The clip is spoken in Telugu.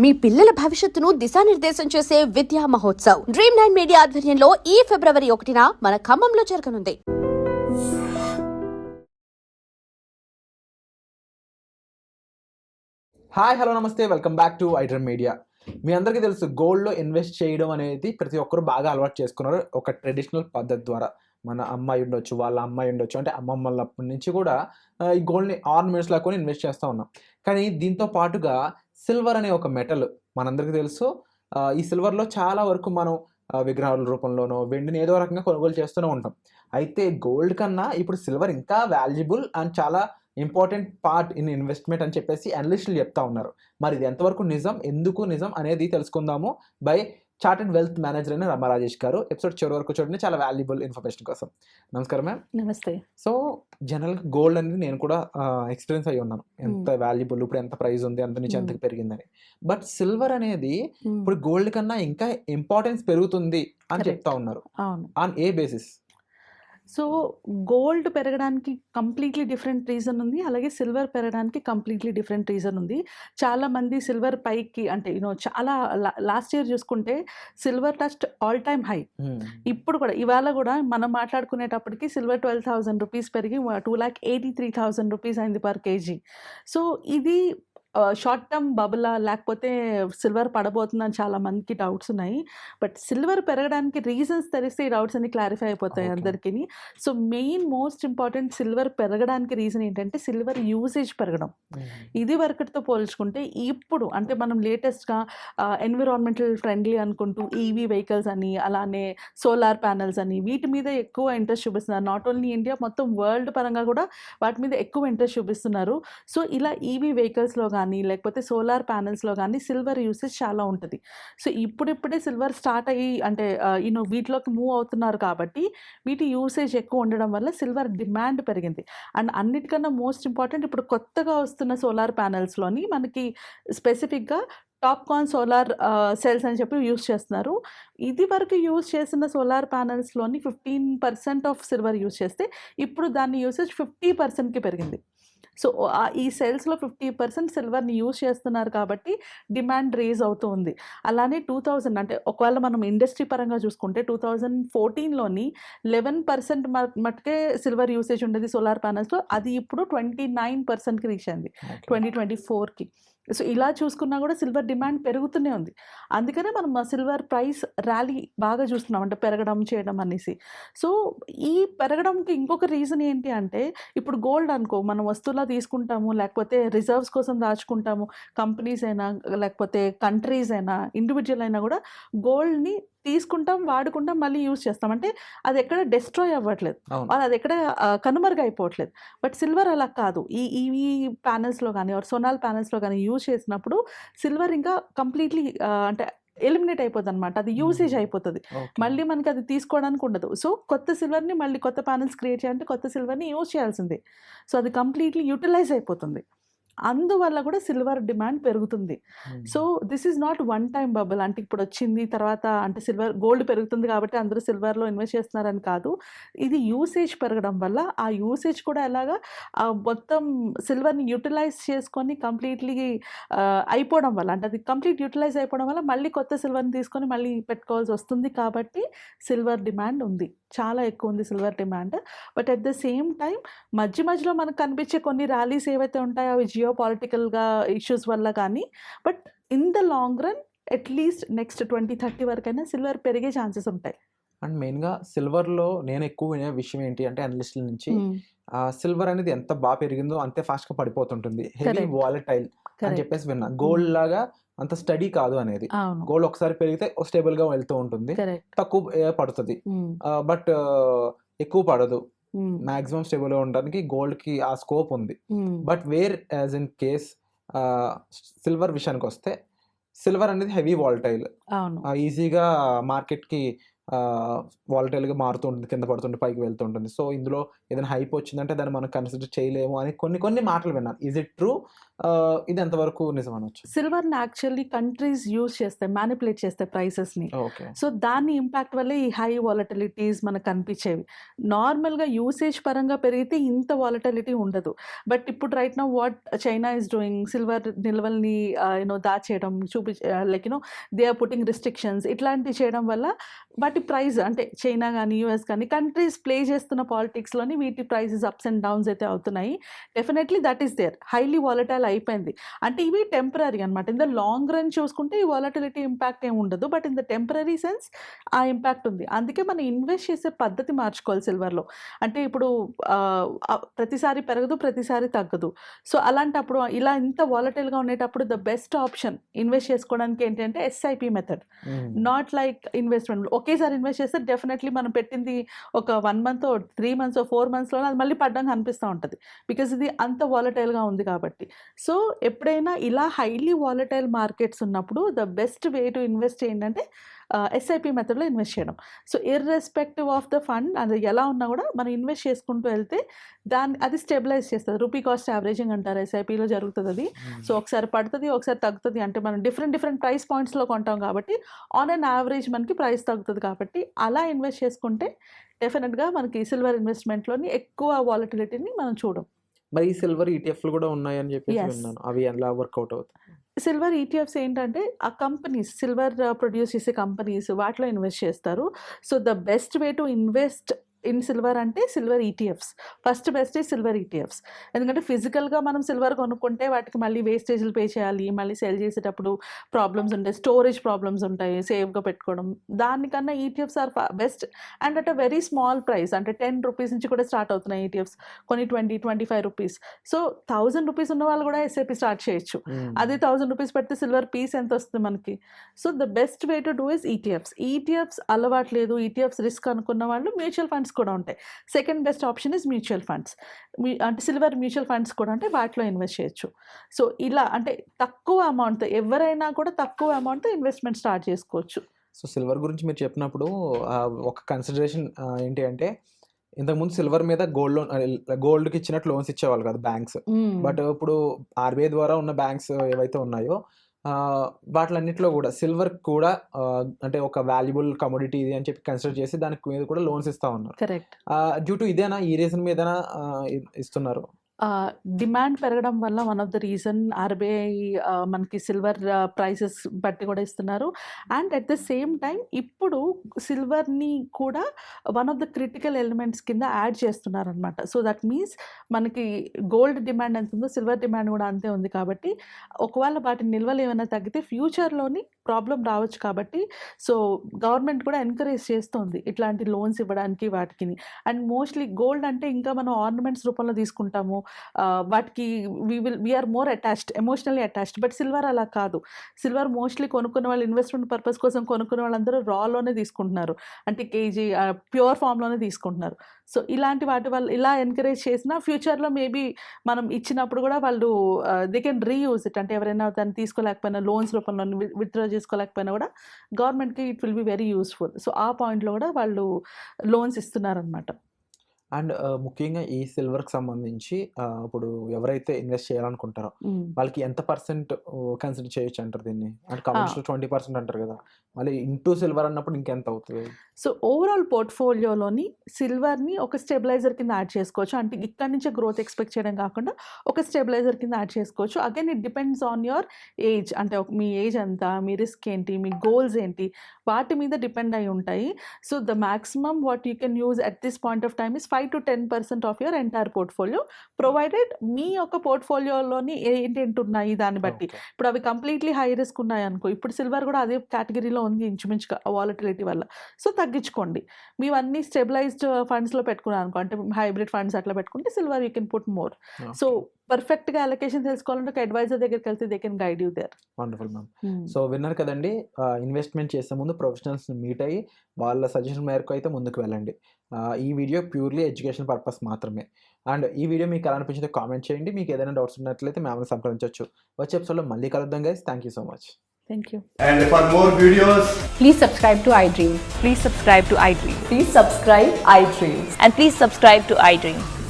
మీ పిల్లల భవిష్యత్తును దిశానిర్దేశం చేసే విద్యా మహోత్సవ్. డ్రీమ్ నైన్ మీడియా ఆధ్వర్యంలో ఈ ఫిబ్రవరి ఒకటిన మన ఖమ్మంలో జరగనుంది. హాయ్ హలో నమస్తే. Welcome back to iDream media మీ అందరికీ తెలుసు గోల్డ్లో ఇన్వెస్ట్ చేయడం అనేది ప్రతి ఒక్కరు బాగా అలవాటు చేసుకున్నారు ఒక ట్రెడిషనల్ పద్ధతి ద్వారా. మన అమ్మాయి ఉండొచ్చు వాళ్ళ అమ్మాయి ఉండొచ్చు. అంటే అమ్మమ్మలప్పటి నుంచి కూడా ఈ గోల్డ్ని ఆర్నమెంట్స్ లాకొని ఇన్వెస్ట్ చేస్తూ ఉన్నాం. కానీ దీంతో పాటుగా సిల్వర్ అనే ఒక మెటల్ మనందరికీ తెలుసు. ఈ సిల్వర్లో చాలా వరకు మనం విగ్రహాల రూపంలోనో వెండిని ఏదో రకంగా కొనుగోలు చేస్తూనే ఉంటాం. అయితే గోల్డ్ కన్నా ఇప్పుడు సిల్వర్ ఇంకా వాల్యుబుల్ అండ్ చాలా ఇంపార్టెంట్ పార్ట్ ఇన్ ఇన్వెస్ట్మెంట్ అని చెప్పేసి అనలిస్టులు చెప్తా ఉన్నారు. మరి ఇది ఎంతవరకు నిజం ఎందుకు నిజం అనేది తెలుసుకుందాము బై చార్టెడ్ వెల్త్ మేనేజర్ అయిన రమ రాజేష్ గారు. ఎపిసోడ్ చివరి వరకు చూడండి. చాలా వాల్యుబుల్ ఇన్ఫర్మేషన్ కోసం. నమస్కారం మ్యామ్ నమస్తే. సో జనరల్గా గోల్డ్ అనేది నేను కూడా ఎక్స్పీరియన్స్ అయ్యి ఉన్నాను. ఎంత వాల్యుబుల్ ఇప్పుడు ఎంత ప్రైస్ ఉంది అంత నుంచి Hmm. ఎంతకు పెరిగిందని. బట్ సిల్వర్ అనేది ఇప్పుడు గోల్డ్ కన్నా ఇంకా ఇంపార్టెన్స్ పెరుగుతుంది అని. చెప్తా ఉన్నారు. On a basis so gold పెరగడానికి కంప్లీట్లీ డిఫరెంట్ రీజన్ ఉంది. అలాగే సిల్వర్ పెరగడానికి కంప్లీట్లీ డిఫరెంట్ రీజన్ ఉంది. చాలా మంది సిల్వర్ పైకి అంటే యూనో చాలా లాస్ట్ ఇయర్ చూసుకుంటే silver touch all time high. ఇప్పుడు కూడా ఇవాళ కూడా మనం మాట్లాడుకునేటప్పటికి సిల్వర్ ట్వెల్వ్ థౌసండ్ రూపీస్ పెరిగి two lakh eighty three thousand rupees అయింది పర్ కేజీ. సో ఇది షార్ట్ టర్మ్ బబులా లేకపోతే సిల్వర్ పడబోతుందని చాలా మందికి డౌట్స్ ఉన్నాయి. బట్ సిల్వర్ పెరగడానికి రీజన్స్ తెలిస్తే ఈ డౌట్స్ అన్ని క్లారిఫై అయిపోతాయి. అందరికీ so main most important silver పెరగడానికి రీజన్ ఏంటంటే సిల్వర్ యూసేజ్ పెరగడం. ఇది వరకటితో పోల్చుకుంటే ఇప్పుడు అంటే మనం లేటెస్ట్గా ఎన్విరాన్మెంటల్ ఫ్రెండ్లీ అనుకుంటూ ఈవీ వెహికల్స్ అని అలానే సోలార్ ప్యానల్స్ అని వీటి మీద ఎక్కువ ఇంట్రెస్ట్ చూపిస్తున్నారు. నాట్ ఓన్లీ ఇండియా మొత్తం వరల్డ్ పరంగా కూడా వాటి మీద ఎక్కువ ఇంట్రెస్ట్ చూపిస్తున్నారు. సో ఇలా ఈవీ వెహికల్స్లో కానీ కానీ లేకపోతే సోలార్ ప్యానల్స్లో కానీ సిల్వర్ యూసేజ్ చాలా ఉంటుంది. సో ఇప్పుడిప్పుడే సిల్వర్ స్టార్ట్ అయ్యి అంటే యూనో వీటిలోకి మూవ్ అవుతున్నారు కాబట్టి వీటి యూసేజ్ ఎక్కువ ఉండడం వల్ల సిల్వర్ డిమాండ్ పెరిగింది. అండ్ అన్నిటికన్నా మోస్ట్ ఇంపార్టెంట్ ఇప్పుడు కొత్తగా వస్తున్న సోలార్ ప్యానల్స్లోని మనకి స్పెసిఫిక్గా టాప్కాన్ సోలార్ సెల్స్ అని చెప్పి యూస్ చేస్తున్నారు. ఇది వరకు యూస్ చేసిన solar ప్యానల్స్లోని fifteen percent of silver use చేస్తే ఇప్పుడు దాని యూసేజ్ ఫిఫ్టీ పర్సెంట్కి పెరిగింది. సో ఈ సెల్స్లో ఫిఫ్టీ పర్సెంట్ సిల్వర్ని యూస్ చేస్తున్నారు కాబట్టి డిమాండ్ రేజ్ అవుతూ ఉంది అలానే టూ థౌజండ్ అంటే ఒకవేళ మనం ఇండస్ట్రీ పరంగా చూసుకుంటే టూ థౌజండ్ ఫోర్టీన్లోని లెవెన్ పర్సెంట్ మట్టుకే సిల్వర్ యూసేజ్ ఉండేది సోలార్ ప్యానల్స్లో. అది ఇప్పుడు ట్వంటీ నైన్ పర్సెంట్కి రీచ్ అయింది. ట్వంటీ ట్వంటీ ఫోర్కి. సో ఇలా చూసుకున్నా కూడా సిల్వర్ డిమాండ్ పెరుగుతూనే ఉంది. అందుకనే మనం సిల్వర్ ప్రైస్ ర్యాలీ బాగా చూస్తున్నాం. అంటే పెరగడం చేయడం అనేసి. సో ఈ పెరగడంకి ఇంకొక రీజన్ ఏంటి అంటే ఇప్పుడు గోల్డ్ అనుకో మనం వస్తువులా తీసుకుంటాము లేకపోతే రిజర్వ్స్ కోసం దాచుకుంటాము కంపెనీస్ అయినా లేకపోతే కంట్రీస్ అయినా ఇండివిజువల్ అయినా కూడా గోల్డ్ని తీసుకుంటాం వాడుకుంటాం మళ్ళీ యూజ్ చేస్తాం. అంటే అది ఎక్కడ డిస్ట్రాయ్ అవ్వట్లేదు. అది ఎక్కడ కనుమరుగైపోవట్లేదు బట్ సిల్వర్ అలా కాదు. ఈ ఈవీ ప్యానల్స్లో కానీ ఆర్ సోనాల్ ప్యానల్స్లో కానీ యూజ్ చేసినప్పుడు సిల్వర్ ఇంకా కంప్లీట్లీ అంటే ఎలిమినేట్ అయిపోతుంది అనమాట అది యూసేజ్ అయిపోతుంది. మళ్ళీ మనకి అది తీసుకోవడానికి ఉండదు. సో కొత్త సిల్వర్ని మళ్ళీ కొత్త ప్యానల్స్ క్రియేట్ చేయాలంటే కొత్త సిల్వర్ని యూజ్ చేయాల్సిందే. సో అది కంప్లీట్లీ యూటిలైజ్ అయిపోతుంది. అందువల్ల కూడా సిల్వర్ డిమాండ్ పెరుగుతుంది. So this is not one time bubble. అంటే ఇప్పుడు వచ్చింది తర్వాత అంటే సిల్వర్ గోల్డ్ పెరుగుతుంది కాబట్టి అందరూ సిల్వర్లో ఇన్వెస్ట్ చేస్తున్నారని కాదు. ఇది యూసేజ్ పెరగడం వల్ల ఆ యూసేజ్ కూడా ఎలాగా మొత్తం సిల్వర్ని యూటిలైజ్ చేసుకొని కంప్లీట్లీ అయిపోవడం వల్ల అంటే అది కంప్లీట్ యూటిలైజ్ అయిపోవడం వల్ల మళ్ళీ కొత్త సిల్వర్ని తీసుకొని మళ్ళీ పెట్టుకోవాల్సి వస్తుంది కాబట్టి సిల్వర్ డిమాండ్ ఉంది. చాలా ఎక్కువ ఉంది silver demand. But at the same time మధ్య మధ్యలో మనకు కనిపించే కొన్ని ర్యాలీస్ ఏవైతే ఉంటాయో అవి జియో పాలిటికల్గా ఇష్యూస్ వల్ల కానీ but in the long run at least next twenty thirty వరకైనా సిల్వర్ పెరిగే ఛాన్సెస్ ఉంటాయి. అండ్ మెయిన్గా సిల్వర్లో నేను ఎక్కువ వినే విషయం ఏంటి అంటే అనలిస్టుల నుంచి సిల్వర్ అనేది ఎంత బాగా పెరిగిందో అంతే ఫాస్ట్గా పడిపోతుంటుంది. హెవీ. వాలటైల్ అని చెప్పేసి విన్నా. గోల్డ్ లాగా అంత స్టడీ కాదు అనేది. గోల్డ్ ఒకసారి పెరిగితే స్టేబుల్గా వెళ్తూ ఉంటుంది. తక్కువ పడుతుంది. బట్ ఎక్కువ పడదు. మాక్సిమం స్టేబుల్గా ఉండడానికి గోల్డ్కి ఆ స్కోప్ ఉంది. But whereas in case silver విషయానికి వస్తే సిల్వర్ అనేది హెవీ వాలటైల్. ఈజీగా మార్కెట్కి వాలటైల్గా మారుతూ ఉంటుంది కింద పడుతుంటే పైకి వెళ్తూ ఉంటుంది సో ఇందులో ఏదైనా హైప్ వచ్చిందంటే దాన్ని మనం కన్సిడర్ చేయలేము అని కొన్ని కొన్ని మాటలు విన్నాను. ఈజ్ ఇట్ ట్రూ ఇది ఎంతవరకు నిజం అనొచ్చు? సిల్వర్ని యాక్చువల్లీ కంట్రీస్ యూజ్ చేస్తాయి మ్యానిపులేట్ చేస్తాయి ప్రైసెస్ని ఓకే. సో దాని ఇంపాక్ట్ వల్లే ఈ హై వాలటిలిటీస్ మనకు కనిపించేవి. నార్మల్గా యూసేజ్ పరంగా పెరిగితే ఇంత వాలటిలిటీ ఉండదు. బట్ ఇప్పుడు right now what China is doing silver నిల్వల్ని యూనో దాచేయడం చూపి like you know they are putting restrictions ఇట్లాంటివి చేయడం వల్ల వాటి ప్రైస్ అంటే చైనా కానీ యూఎస్ కానీ కంట్రీస్ ప్లే చేస్తున్న పాలిటిక్స్లోని వీటి ప్రైసెస్ అప్స్ అండ్ డౌన్స్ అయితే అవుతున్నాయి. Definitely that is there highly volatile అయిపోయింది. అంటే ఇవి టెంపరీ అనమాట ఇన్ ద లాంగ్ రన్ చూసుకుంటే ఈ వాలటిలిటీ ఇంపాక్ట్ ఏమి ఉండదు. But in the temporary sense ఆ ఇంపాక్ట్ ఉంది. అందుకే మనం ఇన్వెస్ట్ చేసే పద్ధతి మార్చుకోవాలి సిల్వర్లో అంటే ఇప్పుడు ప్రతిసారి పెరగదు ప్రతిసారి తగ్గదు. సో అలాంటప్పుడు ఇలా ఇంత వాలటైల్గా ఉండేటప్పుడు ద బెస్ట్ ఆప్షన్ ఇన్వెస్ట్ చేసుకోవడానికి ఏంటంటే SIP method not like investment ఒకేసారి ఇన్వెస్ట్ చేస్తే డెఫినెట్లీ మనం పెట్టింది ఒక one month three months four మంత్స్లోనే అది మళ్ళీ పడ్డం కనిపిస్తూ ఉంటుంది. బికాస్ ఇది అంత వాలటైల్గా ఉంది కాబట్టి. సో ఎప్పుడైనా ఇలా హైలీ వాలటైల్ మార్కెట్స్ ఉన్నప్పుడు the best way to invest ఏంటంటే ఎస్ఐపి మెథడ్లో ఇన్వెస్ట్ చేయడం. So irrespective of the fund అది ఎలా ఉన్నా కూడా మనం ఇన్వెస్ట్ చేసుకుంటూ వెళ్తే దాన్ని అది స్టెబిలైజ్ చేస్తుంది. రూపీ కాస్ట్ యావరేజింగ్ అంటారు ఎస్ఐపిలో జరుగుతుంది అది. సో ఒకసారి పడుతుంది ఒకసారి తగ్గుతుంది. అంటే మనం డిఫరెంట్ డిఫరెంట్ ప్రైస్ పాయింట్స్లో కొంటాం కాబట్టి ఆన్ అన్ యావరేజ్ మనకి ప్రైస్ తగ్గుతుంది కాబట్టి అలా ఇన్వెస్ట్ చేసుకుంటే డెఫినెట్గా మనకి సిల్వర్ ఇన్వెస్ట్మెంట్లోని ఎక్కువ వాలటిలిటీని మనం చూడం. మరి ఈ సిల్వర్ ఈటీఎఫ్లు కూడా ఉన్నాయని. విన్నాను. అవి ఎలా వర్కౌట్ అవుతాయి? సిల్వర్ ఈటీఎఫ్స్ ఏంటంటే ఆ కంపెనీస్ సిల్వర్ ప్రొడ్యూస్ చేసే కంపెనీస్ వాటిలో ఇన్వెస్ట్ చేస్తారు. So the best way to invest in silver అంటే సిల్వర్ ఈటీఎఫ్స్ ఫస్ట్ బెస్ట్ ఈ సిల్వర్ ఈటీఎఫ్స్ ఎందుకంటే ఫిజికల్గా మనం సిల్వర్ కొనుక్కుంటే వాటికి మళ్ళీ వేస్టేజ్లు పే చేయాలి మళ్ళీ సెల్ చేసేటప్పుడు ప్రాబ్లమ్స్ ఉంటాయి స్టోరేజ్ ప్రాబ్లమ్స్ ఉంటాయి సేఫ్గా పెట్టుకోవడం. దానికన్నా E ETFs are best and at a very small price అంటే టెన్ రూపీస్ నుంచి కూడా స్టార్ట్ అవుతున్నాయి ఈటీఎఫ్స్ కొన్ని twenty twenty five rupees. So thousand rupees ఉన్న వాళ్ళు కూడా ఎస్ఐపి స్టార్ట్ చేయొచ్చు. అదే థౌసండ్ రూపీస్ పెడితే సిల్వర్ పీస్ ఎంత వస్తుంది మనకి? So the best way to do is ETFs ETFs అలవాట్లేదు ఈటీఎఫ్స్ రిస్క్ అనుకున్న వాళ్ళు మ్యూచువల్ ఫండ్స్ కూడా ఉంటాయి. Second best option is mutual funds. అంటే సిల్వర్ మ్యూచువల్ ఫండ్స్ కూడా ఉంటాయి వాటిలో ఇన్వెస్ట్ చేయొచ్చు. సో ఇలా అంటే తక్కువ అమౌంట్ ఎవరైనా కూడా తక్కువ అమౌంట్తో ఇన్వెస్ట్మెంట్ స్టార్ట్ చేసుకోవచ్చు. సో సిల్వర్ గురించి మీరు చెప్పినప్పుడు ఒక కన్సిడరేషన్ ఏంటి అంటే ఇంతకుముందు సిల్వర్ మీద గోల్డ్ లోన్ గోల్డ్కి ఇచ్చినట్టు లోన్స్ ఇచ్చేవాళ్ళు కదా బ్యాంక్స్. బట్ ఇప్పుడు ఆర్బీఐ ద్వారా ఉన్న బ్యాంక్స్ ఏవైతే ఉన్నాయో వాటిలన్నిటిలో కూడా సిల్వర్ కూడా అంటే ఒక వాల్యుబుల్ కమోడిటీ ఇది అని చెప్పి కన్సిడర్ చేసి దానికి మీద కూడా లోన్స్ ఇస్తా ఉన్నారు. కరెక్ట్. డ్యూ టు ఇదేనా? ఈ రీజన్ మీదనా? ఇస్తున్నారు. డిమాండ్ పెరగడం వల్ల one of the reason RBI మనకి సిల్వర్ ప్రైసెస్ బట్టి కూడా ఇస్తున్నారు. And at the same time ఇప్పుడు సిల్వర్ని కూడా one of the critical elements కింద యాడ్ చేస్తున్నారు అనమాట సో దట్ మీన్స్ మనకి గోల్డ్ డిమాండ్ ఎంత ఉందో సిల్వర్ డిమాండ్ కూడా అంతే ఉంది కాబట్టి ఒకవేళ వాటి నిల్వలు ఏమైనా తగ్గితే ఫ్యూచర్లోని ప్రాబ్లం రావచ్చు కాబట్టి సో గవర్నమెంట్ కూడా ఎంకరేజ్ చేస్తుంది ఇట్లాంటి లోన్స్ ఇవ్వడానికి వాటికి అండ్ మోస్ట్లీ గోల్డ్ అంటే ఇంకా మనం ఆర్నమెంట్స్ రూపంలో తీసుకుంటాము. వాటికి we will we are more attached emotionally attached. But silver అలా కాదు. సిల్వర్ మోస్ట్లీ కొనుక్కున్న వాళ్ళు ఇన్వెస్ట్మెంట్ పర్పస్ కోసం కొనుక్కునే వాళ్ళందరూ రాలోనే తీసుకుంటున్నారు. అంటే కేజీ ప్యూర్ ఫామ్లోనే తీసుకుంటున్నారు. సో ఇలాంటి వాటి వల్ల ఇలా ఎంకరేజ్ చేసినా ఫ్యూచర్లో మేబీ మనం ఇచ్చినప్పుడు కూడా వాళ్ళు దే కెన్ రీయూజ్ ఇట్. అంటే ఎవరైనా దాన్ని తీసుకోలేకపోయినా లోన్స్ రూపంలో విత్డ్రా చేసుకోలేకపోయినా కూడా గవర్నమెంట్కి it will be very useful so ఆ పాయింట్లో కూడా వాళ్ళు లోన్స్ ఇస్తున్నారనమాట అండ్ ముఖ్యంగా ఈ సిల్వర్కి సంబంధించి ఆ, ఇప్పుడు ఎవరైతే ఇన్వెస్ట్ చేయాలనుకుంటారో వాళ్ళకి ఎంత పర్సెంట్ కన్సిడర్ చేయొచ్చు అంటారు దీన్ని? అంటే కమర్షియల్ ట్వంటీ పర్సెంట్ అంటారు కదా. మళ్ళీ ఇంటూ సిల్వర్ అన్నప్పుడు ఇంకెంత అవుతుంది? సో ఓవరాల్ పోర్ట్ఫోలియోలోని సిల్వర్ని ఒక స్టెబిలైజర్ కింద యాడ్ చేసుకోవచ్చు. అంటే ఇక్కడి నుంచే గ్రోత్ ఎక్స్పెక్ట్ చేయడం కాకుండా ఒక స్టెబిలైజర్ కింద యాడ్ చేసుకోవచ్చు. Again it depends on your age. అంటే మీ ఏజ్ ఎంత మీ రిస్క్ ఏంటి మీ గోల్స్ ఏంటి వాటి మీద డిపెండ్ అయి ఉంటాయి. So the maximum what you can use at this point of time is five to ten percent of your entire portfolio. Provided మీ యొక్క పోర్ట్ఫోలియోలోని ఏంటేంటి ఉన్నాయి దాన్ని బట్టి. ఇప్పుడు అవి కంప్లీట్లీ హై రిస్క్ ఉన్నాయి అనుకో ఇప్పుడు సిల్వర్ కూడా అదే కేటగిరీలో ఉంది ఇంచుమించుగా వాలటిలిటీ వల్ల. సో తగ్గించుకోండి. మేము అన్ని స్టెబిలైజ్డ్ ఫండ్స్లో పెట్టుకున్నాను అనుకో అంటే హైబ్రిడ్ ఫండ్స్ అట్లా పెట్టుకుంటే silver you can put more. So పర్ఫెక్ట్గా అలొకేషన్ తెలుసుకోవాలంటే ఒక అడ్వైజర్ దగ్గరికి వెళ్తే they can guide you there wonderful ma'am so విన్నారు కదండి ఇన్వెస్ట్మెంట్ చేసే ముందు ప్రొఫెషనల్స్ని మీట్ అయ్యి వాళ్ళ సజెషన్ మేరకు అయితే ముందుకు వెళ్ళండి. ఈ వీడియో ప్యూర్లీ ఎడ్యుకేషన్ పర్పస్ మాత్రమే. అండ్ ఈ వీడియో మీకు ఎలా అనిపించిందో కామెంట్ చేయండి. మీకు ఏదైనా డౌట్స్ ఉన్నట్లయితే మేము సంప్రదించవచ్చు. వచ్చే ఎపిసోడ్లో మళ్ళీ కలుద్దాం guys thank you so much thank you And for more videos, Please subscribe to iDream. Please subscribe to iDream. Please subscribe iDream. And please subscribe to iDream.